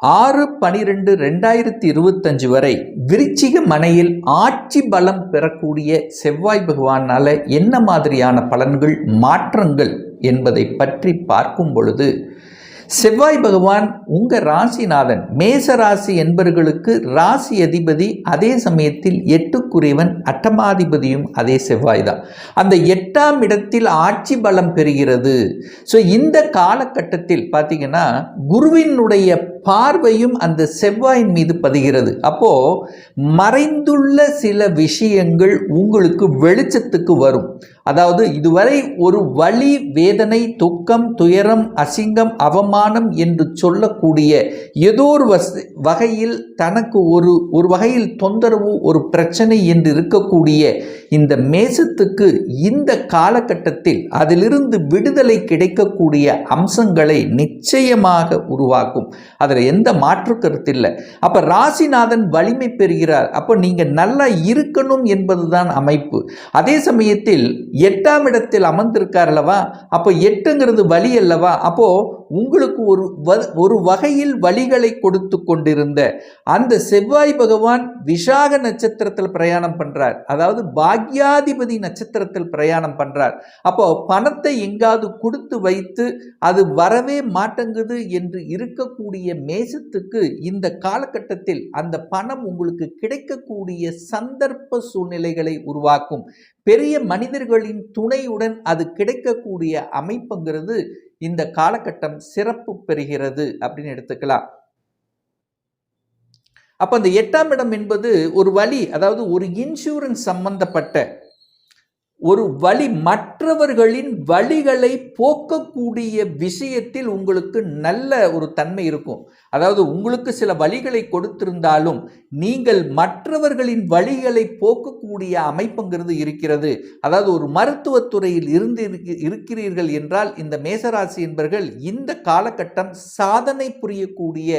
ஆறு பனிரெண்டு ரெண்டாயிரத்தி இருபத்தஞ்சு வரை விருச்சிக மனையில் ஆட்சி பலம் பெறக்கூடிய செவ்வாய் பகவானால் என்ன மாதிரியான பலன்கள் மாற்றங்கள் என்பதை பற்றி பார்க்கும் பொழுது செவ்வாய் பகவான் உங்கள் ராசிநாதன் மேச ராசி என்பவர்களுக்கு ராசி அதிபதி அதே சமயத்தில் எட்டுக்குறைவன் அட்டமாதிபதியும் அதே செவ்வாய் தான். அந்த எட்டாம் இடத்தில் ஆட்சி பலம் பெறுகிறது. ஸோ இந்த காலகட்டத்தில் பார்த்தீங்கன்னா குருவினுடைய பார்வையும் அந்த செவ்வாயின் மீது பதிகிறது. அப்போ மறைந்துள்ள சில விஷயங்கள் உங்களுக்கு வெளிச்சத்துக்கு வரும். அதாவது இதுவரை ஒரு வலி வேதனை துக்கம் துயரம் அசிங்கம் அவமானம் என்று சொல்லக்கூடிய ஏதோ ஒரு வகையில் தனக்கு ஒரு ஒரு வகையில் தொந்தரவு ஒரு பிரச்சனை என்று இருக்கக்கூடிய இந்த மேசத்துக்கு இந்த காலகட்டத்தில் அதிலிருந்து விடுதலை கிடைக்கக்கூடிய அம்சங்களை நிச்சயமாக உருவாக்கும். அதில் எந்த மாற்று கருத்து இல்லை. அப்போ ராசிநாதன் வலிமை பெறுகிறார். அப்போ நீங்கள் நல்லா இருக்கணும் என்பதுதான் அமைப்பு. அதே சமயத்தில் எட்டாம் இடத்தில் அமர்ந்திருக்கார் அல்லவா? அப்போ எட்டுங்கிறது வலி அல்லவா? அப்போது உங்களுக்கு ஒரு வ ஒரு வகையில் வழிகளை கொடுத்து கொண்டிருந்த அந்த செவ்வாய் பகவான் விசாக நட்சத்திரத்தில் பிரயாணம் பண்ணுறார் அதாவது பாக்யாதிபதி நட்சத்திரத்தில் பிரயாணம் பண்ணுறார் அப்போ பணத்தை எங்காவது கொடுத்து வைத்து அது வரவே மாட்டேங்குது என்று இருக்கக்கூடிய மேசத்துக்கு இந்த காலகட்டத்தில் அந்த பணம் உங்களுக்கு கிடைக்கக்கூடிய சந்தர்ப்ப சூழ்நிலைகளை உருவாக்கும். பெரிய மனிதர்களின் துணையுடன் அது கிடைக்கக்கூடிய அமைப்புங்கிறது இந்த காலகட்டம் சிறப்பு பெறுகிறது அப்படின்னு எடுத்துக்கலாம். அப்போ அந்த எட்டாம் இடம் என்பது ஒரு வழி அதாவது ஒரு இன்சூரன்ஸ் சம்பந்தப்பட்ட ஒரு வழி மற்றவர்களின் வழிகளை போக்கக்கூடிய விஷயத்தில் உங்களுக்கு நல்ல ஒரு தன்மை இருக்கும். அதாவது உங்களுக்கு சில வழிகளை கொடுத்திருந்தாலும் நீங்கள் மற்றவர்களின் வழிகளை போக்கக்கூடிய அமைப்புங்கிறது இருக்கிறது. அதாவது ஒரு மருத்துவத்துறையில் இருந்து இருக்கிறீர்கள் என்றால் இந்த மேசராசி என்பர்கள் இந்த காலகட்டம் சாதனை புரியக்கூடிய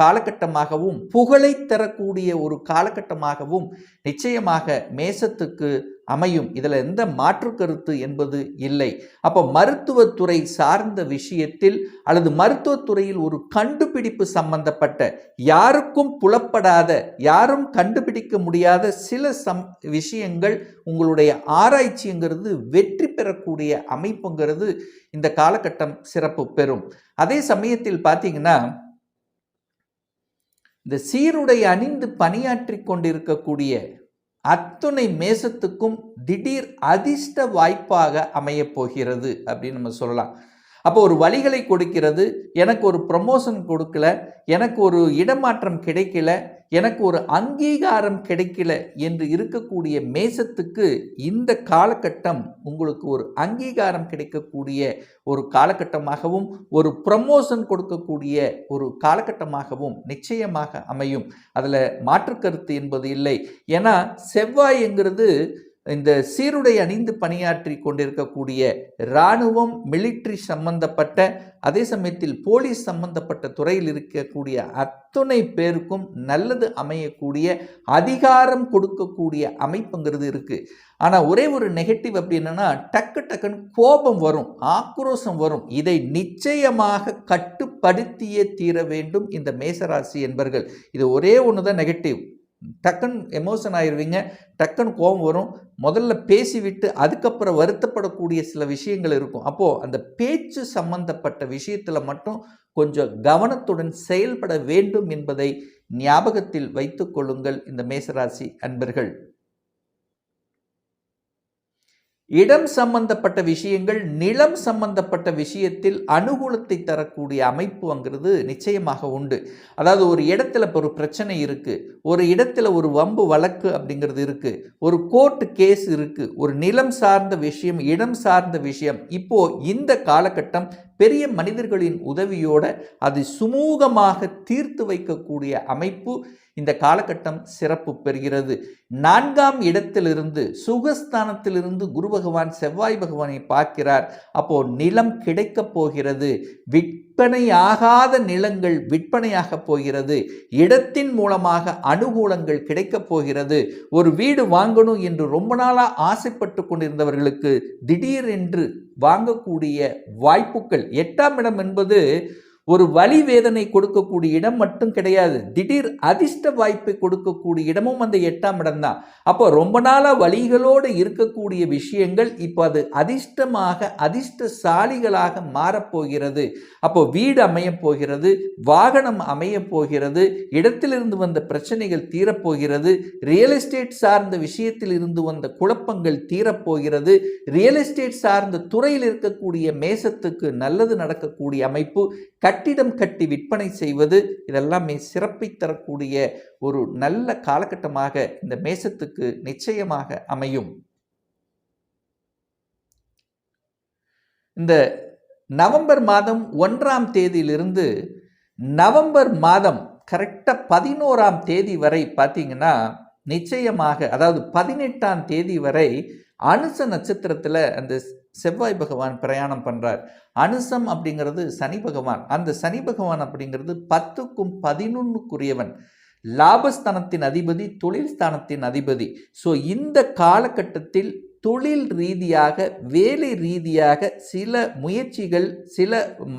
காலகட்டமாகவும் புகழை தரக்கூடிய ஒரு காலகட்டமாகவும் நிச்சயமாக மேசத்துக்கு அமையும். இதில் எந்த மாற்று கருத்து என்பது இல்லை. அப்போ மருத்துவத்துறை சார்ந்த விஷயத்தில் அல்லது மருத்துவத்துறையில் ஒரு கண்டுபிடிப்பு சம்பந்தப்பட்ட யாருக்கும் புலப்படாத யாரும் கண்டுபிடிக்க முடியாத சில சம் விஷயங்கள் உங்களுடைய ஆராய்ச்சிங்கிறது வெற்றி பெறக்கூடிய அமைப்புங்கிறது இந்த காலகட்டம் சிறப்பு பெறும். அதே சமயத்தில் பார்த்தீங்கன்னா இந்த சீருடை அணிந்து பணியாற்றி கொண்டிருக்கக்கூடிய அத்துணை மேசத்துக்கும் திடீர் அதிர்ஷ்ட வாய்ப்பாக அமையப் போகிறது அப்படின்னு நம்ம சொல்லலாம். அப்போ ஒரு வழிகளை கொடுக்கிறது எனக்கு ஒரு ப்ரமோஷன் கொடுக்கல எனக்கு ஒரு இடமாற்றம் கிடைக்கல எனக்கு ஒரு அங்கீகாரம் கிடைக்கல என்று இருக்கக்கூடிய மேசத்துக்கு இந்த காலகட்டம் உங்களுக்கு ஒரு அங்கீகாரம் கிடைக்கக்கூடிய ஒரு காலகட்டமாகவும் ஒரு ப்ரமோஷன் கொடுக்கக்கூடிய ஒரு காலகட்டமாகவும் நிச்சயமாக அமையும். அதில் மாற்று கருத்து என்பது இல்லை. ஏன்னா செவ்வாய்ங்கிறது இந்த சீருடை அணிந்து பணியாற்றி கொண்டிருக்கக்கூடிய இராணுவம் மிலிட்ரி சம்பந்தப்பட்ட அதே சமயத்தில் போலீஸ் சம்பந்தப்பட்ட துறையில் இருக்கக்கூடிய அத்துணை பேருக்கும் நல்லது அமையக்கூடிய அதிகாரம் கொடுக்கக்கூடிய அமைப்புங்கிறது இருக்குது ஆனால் ஒரே ஒரு நெகட்டிவ் அப்படி என்னென்னா டக்கு டக்குன்னு கோபம் வரும் ஆக்ரோஷம் வரும். இதை நிச்சயமாக கட்டுப்படுத்தியே தீர வேண்டும் இந்த மேசராசி என்பர்கள். இது ஒரே ஒன்று தான் நெகட்டிவ் டக்குன்னு எமோஷன் ஆயிடுவீங்க டக்குன்னு கோபம் வரும். முதல்ல பேசிவிட்டு அதுக்கப்புறம் வருத்தப்படக்கூடிய சில விஷயங்கள் இருக்கும். அப்போது அந்த பேச்சு சம்பந்தப்பட்ட விஷயத்தில் மட்டும் கொஞ்சம் கவனத்துடன் செயல்பட வேண்டும் என்பதை ஞாபகத்தில் வைத்து கொள்ளுங்கள் இந்த மேசராசி அன்பர்கள். இடம் சம்பந்தப்பட்ட விஷயங்கள் நிலம் சம்பந்தப்பட்ட விஷயத்தில் அனுகூலத்தை தரக்கூடிய அமைப்புங்கிறது நிச்சயமாக உண்டு. அதாவது ஒரு இடத்துல இப்போ ஒரு பிரச்சனை இருக்குது ஒரு இடத்துல ஒரு வம்பு வழக்கு அப்படிங்கிறது இருக்குது ஒரு கோர்ட் கேஸ் இருக்குது ஒரு நிலம் சார்ந்த விஷயம் இடம் சார்ந்த விஷயம் இப்போது இந்த காலகட்டம் பெரிய மனிதர்களின் உதவியோட அது சுமூகமாக தீர்த்து வைக்கக்கூடிய அமைப்பு இந்த காலகட்டம் சிறப்பு பெறுகிறது. நான்காம் இடத்திலிருந்து சுகஸ்தானத்திலிருந்து குரு பகவான் செவ்வாய் பகவானை பார்க்கிறார். அப்போ நிலம் கிடைக்கப் போகிறது. விட் விற்பனையாகாத நிலங்கள் விற்பனையாக போகிறது. இடத்தின் மூலமாக அனுகூலங்கள் கிடைக்கப் போகிறது. ஒரு வீடு வாங்கணும் என்று ரொம்ப நாளாக ஆசைப்பட்டு கொண்டிருந்தவர்களுக்கு திடீரென்று வாங்கக்கூடிய வாய்ப்புகள். எட்டாம் இடம் என்பது ஒரு வலி வேதனை கொடுக்கக்கூடிய இடம் மட்டும் கிடையாது. திடீர் அதிர்ஷ்ட வாய்ப்பை கொடுக்கக்கூடிய இடமும் அந்த எட்டாம் இடம் தான் அப்போ ரொம்ப நாளாக வழிகளோடு இருக்கக்கூடிய விஷயங்கள் இப்போ அது அதிர்ஷ்டமாக அதிர்ஷ்டசாலிகளாக மாறப்போகிறது. அப்போ வீடு அமையப் போகிறது வாகனம் அமையப் போகிறது இடத்திலிருந்து வந்த பிரச்சனைகள் தீரப்போகிறது ரியல் எஸ்டேட் சார்ந்த விஷயத்தில் இருந்து வந்த குழப்பங்கள் தீரப்போகிறது ரியல் எஸ்டேட் சார்ந்த துறையில் இருக்கக்கூடிய மேசத்துக்கு நல்லது நடக்கக்கூடிய அமைப்பு கட்டிடம் கட்டி விற்பனை செய்வது இதெல்லாமே சிறப்பை தரக்கூடிய ஒரு நல்ல காலகட்டமாக இந்த மேசத்துக்கு நிச்சயமாக அமையும். இந்த நவம்பர் மாதம் ஒன்றாம் தேதியிலிருந்து நவம்பர் மாதம் கரெக்டாக பதினோராம் தேதி வரை பார்த்தீங்கன்னா நிச்சயமாக அதாவது பதினெட்டாம் தேதி வரை அனுச நட்சத்திரத்தில் அந்த செவ்வாய் பகவான் பிரயாணம் பண்ணுறார் அனுசம் அப்படிங்கிறது சனி பகவான். அந்த சனி பகவான் அப்படிங்கிறது பத்துக்கும் பதினொன்றுக்குரியவன் லாபஸ்தானத்தின் அதிபதி தொழில் ஸ்தானத்தின் அதிபதி. ஸோ இந்த காலகட்டத்தில் தொழில் ரீதியாக வேலை ரீதியாக சில முயற்சிகள் சில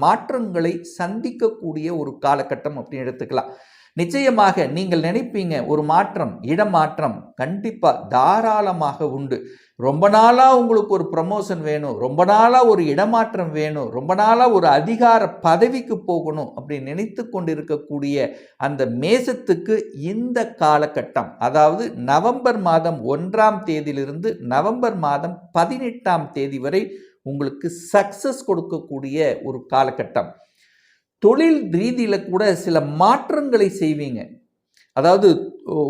மாற்றங்களை சந்திக்கக்கூடிய ஒரு காலகட்டம் அப்படின்னு எடுத்துக்கலாம். நிச்சயமாக நீங்கள் நினைப்பீங்க ஒரு மாற்றம் இடமாற்றம் கண்டிப்பாக தாராளமாக உண்டு. ரொம்ப நாளாக உங்களுக்கு ஒரு ப்ரமோஷன் வேணும் ரொம்ப நாளாக ஒரு இடமாற்றம் வேணும் ரொம்ப நாளாக ஒரு அதிகார பதவிக்கு போகணும் அப்படி நினைத்து கொண்டிருக்கக்கூடிய அந்த மேசத்துக்கு இந்த காலகட்டம் அதாவது நவம்பர் மாதம் ஒன்றாம் தேதியிலிருந்து நவம்பர் மாதம் பதினெட்டாம் தேதி வரை உங்களுக்கு சக்சஸ் கொடுக்கக்கூடிய ஒரு காலகட்டம். தொழில் ரீதியில் கூட சில மாற்றங்களை செய்வீங்க. அதாவது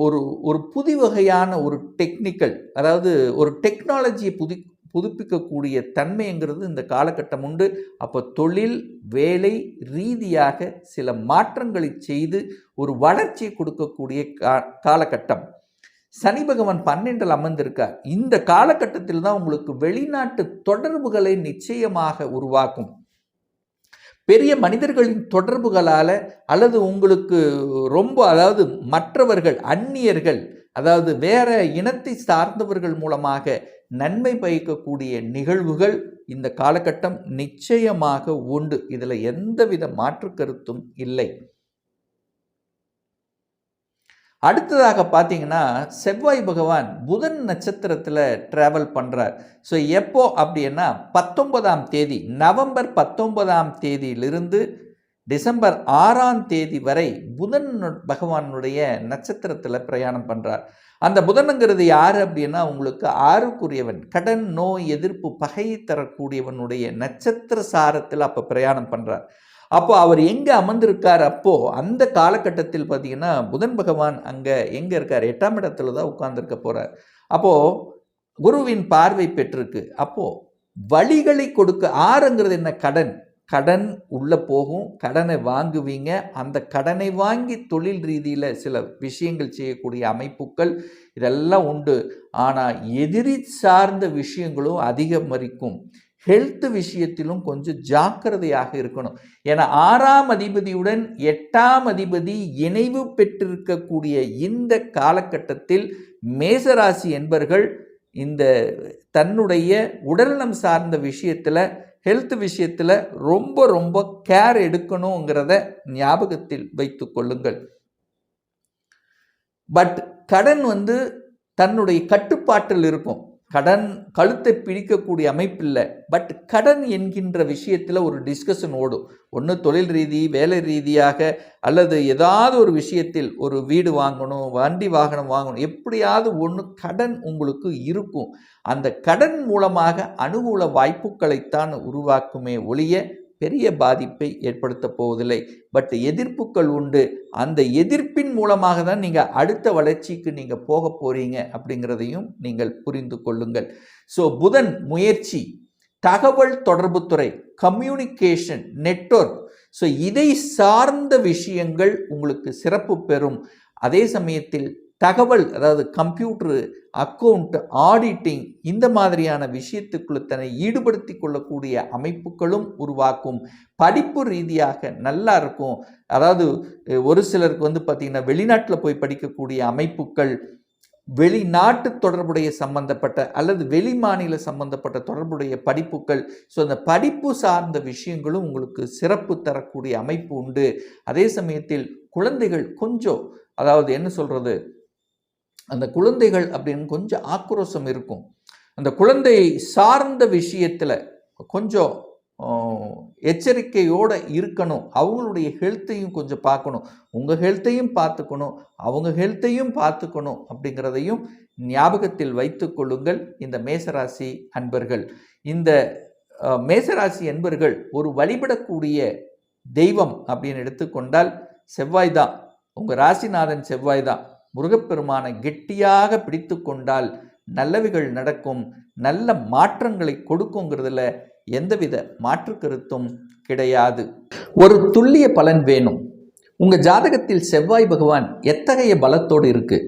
ஒரு ஒரு புது வகையான ஒரு டெக்னிக்கல் அதாவது ஒரு டெக்னாலஜியை புதி புதுப்பிக்கக்கூடிய தன்மைங்கிறது இந்த காலகட்டம் உண்டு. அப்போ தொழில் வேலை ரீதியாக சில மாற்றங்களை செய்து ஒரு வளர்ச்சியை கொடுக்கக்கூடிய கா காலகட்டம். சனி பகவான் பன்னெண்டில் அமர்ந்திருக்கார். இந்த காலகட்டத்தில் தான் உங்களுக்கு வெளிநாட்டு தொடர்புகளை நிச்சயமாக உருவாக்கும். பெரிய மனிதர்களின் தொடர்புகளால் அல்லது உங்களுக்கு ரொம்ப அதாவது மற்றவர்கள் அந்நியர்கள் அதாவது வேற இனத்தை சார்ந்தவர்கள் மூலமாக நன்மை பயக்கக்கூடிய நிகழ்வுகள் இந்த காலகட்டம் நிச்சயமாக உண்டு. இதில் எந்தவித மாற்று கருத்தும் இல்லை. அடுத்ததாக பார்த்தீங்கன்னா செவ்வாய் பகவான் புதன் நட்சத்திரத்தில் ட்ராவல் பண்ணுறார் ஸோ எப்போ அப்படின்னா பத்தொன்பதாம் தேதி நவம்பர் பத்தொன்பதாம் தேதியிலிருந்து டிசம்பர் ஆறாம் தேதி வரை புதன் பகவானுடைய நட்சத்திரத்தில் பிரயாணம் பண்ணுறார் அந்த புதனுங்கிறது யார் அப்படின்னா உங்களுக்கு ஆறுக்குரியவன் கடன் நோய் எதிர்ப்பு பகையை தரக்கூடியவனுடைய நட்சத்திர சாரத்தில் அப்போ பிரயாணம் பண்ணுறார் அப்போ அவர் எங்கே அமர்ந்திருக்கார் அப்போது அந்த காலகட்டத்தில் பார்த்தீங்கன்னா புதன் பகவான் அங்கே எங்கே இருக்கார்? எட்டாம் இடத்துல தான் உட்கார்ந்துருக்க போகிறார் அப்போது குருவின் பார்வை பெற்றிருக்கு. அப்போது வழிகளை கொடுக்க ஆறுங்கிறது என்ன? கடன். கடன் உள்ளே போகும் கடனை வாங்குவீங்க. அந்த கடனை வாங்கி தொழில் ரீதியில் சில விஷயங்கள் செய்யக்கூடிய அமைப்புகள் இதெல்லாம் உண்டு. ஆனால் எதிரி சார்ந்த விஷயங்களும் அதிகமரிக்கும். ஹெல்த் விஷயத்திலும் கொஞ்சம் ஜாக்கிரதையாக இருக்கணும். ஏன்னா ஆறாம் அதிபதியுடன் எட்டாம் அதிபதி இணைவு பெற்றிருக்கக்கூடிய இந்த காலகட்டத்தில் மேசராசி என்பர்கள் இந்த தன்னுடைய உடல்நலம் சார்ந்த விஷயத்தில் ஹெல்த் விஷயத்தில் ரொம்ப ரொம்ப கேர் எடுக்கணுங்கிறத ஞாபகத்தில் வைத்து கொள்ளுங்கள். பட் கடன் வந்து தன்னுடைய கட்டுப்பாட்டில் இருக்கும். கடன் கழுத்தை பிடிக்கக்கூடிய அமைப்பில்லை. பட் கடன் என்கின்ற விஷயத்தில் ஒரு டிஸ்கஷன் ஓடும். ஒன்று தொழில் ரீதி வேலை ரீதியாக அல்லது ஏதாவது ஒரு விஷயத்தில் ஒரு வீடு வாங்கணும் வண்டி வாகனம் வாங்கணும் எப்படியாவது ஒன்று கடன் உங்களுக்கு இருக்கும். அந்த கடன் மூலமாக அனுகூல வாய்ப்புகளைத்தான் உருவாக்குமே ஒழிய பெரிய பாதிப்பை ஏற்படுத்த போவதில்லை. பட் எதிர்ப்புகள் உண்டு. அந்த எதிர்ப்பின் மூலமாக தான் நீங்கள் அடுத்த வளர்ச்சிக்கு நீங்கள் போக போகிறீங்க அப்படிங்கிறதையும் நீங்கள் புரிந்து கொள்ளுங்கள். ஸோ புதன் முயற்சி தகவல் தொடர்புத்துறை கம்யூனிகேஷன் நெட்வொர்க் ஸோ இதை சார்ந்த விஷயங்கள் உங்களுக்கு சிறப்பு பெறும். அதே சமயத்தில் தகவல் அதாவது கம்ப்யூட்டரு அக்கௌண்ட் ஆடிட்டிங் இந்த மாதிரியான விஷயத்துக்குள்ள தன்னை ஈடுபடுத்தி கொள்ளக்கூடிய அமைப்புகளும் உருவாக்கும். படிப்பு ரீதியாக நல்லா இருக்கும். அதாவது ஒரு சிலருக்கு வந்து பார்த்திங்கன்னா வெளிநாட்டில் போய் படிக்கக்கூடிய அமைப்புகள் வெளிநாட்டு தொடர்புடைய சம்பந்தப்பட்ட அல்லது வெளி மாநில சம்பந்தப்பட்ட தொடர்புடைய படிப்புகள். ஸோ அந்த படிப்பு சார்ந்த விஷயங்களும் உங்களுக்கு சிறப்பு தரக்கூடிய அமைப்பு உண்டு. அதே சமயத்தில் குழந்தைகள் கொஞ்சம் அதாவது என்ன சொல்கிறது அந்த குழந்தைகள் அப்படின்னு கொஞ்சம் ஆக்ரோஷம் இருக்கும். அந்த குழந்தை சார்ந்த விஷயத்தில் கொஞ்சம் எச்சரிக்கையோடு இருக்கணும். அவங்களுடைய ஹெல்த்தையும் கொஞ்சம் பார்க்கணும். உங்கள் ஹெல்த்தையும் பார்த்துக்கணும். அவங்க ஹெல்த்தையும் பார்த்துக்கணும் அப்படிங்கிறதையும் ஞாபகத்தில் வைத்து கொள்ளுங்கள். இந்த மேசராசி அன்பர்கள். இந்த மேசராசி அன்பர்கள் ஒரு வழிபடக்கூடிய தெய்வம் அப்படின்னு எடுத்துக்கொண்டால் செவ்வாய் தான். உங்கள் ராசிநாதன் செவ்வாய் தான். முருகப்பெருமானை கெட்டியாக பிடித்து கொண்டால் நல்லவைகள் நடக்கும் நல்ல மாற்றங்களை கொடுக்குங்கிறதுல எந்தவித மாற்று கருத்தும் கிடையாது. ஒரு துல்லிய பலன் வேணும். உங்கள் ஜாதகத்தில் செவ்வாய் பகவான் எத்தகைய பலத்தோடு இருக்குது